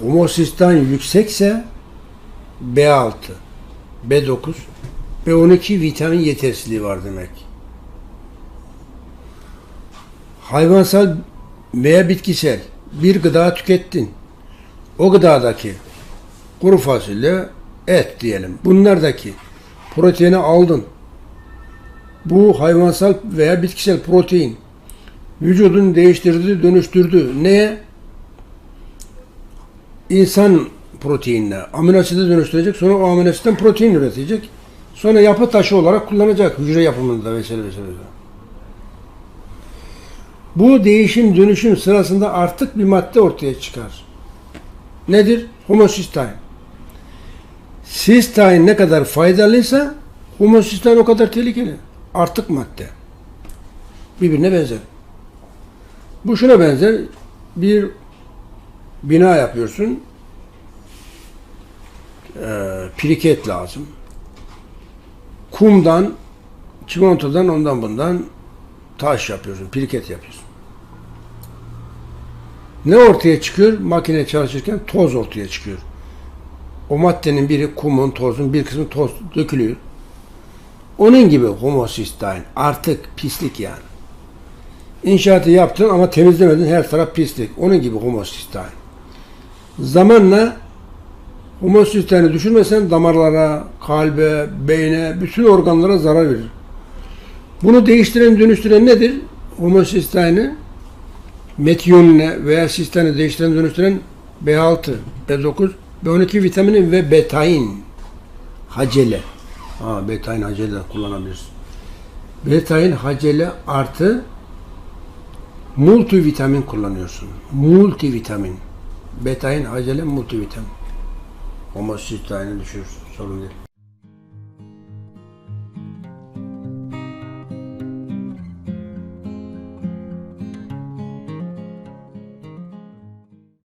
Homosistan yüksekse B6, B9, B12 vitamin yetersizliği var demek. Hayvansal veya bitkisel bir gıda tükettin. O gıdadaki kuru fasulye, et diyelim. Bunlardaki proteini aldın. Bu hayvansal veya bitkisel protein vücudun değiştirdi, dönüştürdü. Neye? İnsan proteinine, amino aside dönüştürecek. Sonra o amino asitten protein üretecek. Sonra yapı taşı olarak kullanacak hücre yapımında vesaire vesaire. Bu değişim dönüşüm sırasında artık bir madde ortaya çıkar. Nedir? Homosistein. Sistein ne kadar faydalıysa homosistein o kadar tehlikeli. Artık madde. Birbirine benzer. Bu şuna benzer. Bir bina yapıyorsun. Ee, piriket lazım. Kumdan, çimentodan, ondan bundan taş yapıyorsun, piriket yapıyorsun. Ne ortaya çıkıyor? Makine çalışırken toz ortaya çıkıyor. O maddenin biri kumun, tozun bir kısmı toz dökülüyor. Onun gibi homosistein. Artık pislik yani. İnşaatı yaptın ama temizlemedin her taraf pislik. Onun gibi homosistein. Zamanla homosisteini düşürmesen damarlara, kalbe, beyne, bütün organlara zarar verir. Bunu değiştiren, dönüştüren nedir? Homosisteini metyonine veya sisteini değiştiren, dönüştüren B6, B9, B12 vitamini ve betain. Hacele. Ha, betain hacele kullanabilirsin. Betain hacele artı multivitamin kullanıyorsun. Multivitamin. Betain hacele multivitamin. Homosisteini düşürürsün. Sorun değil.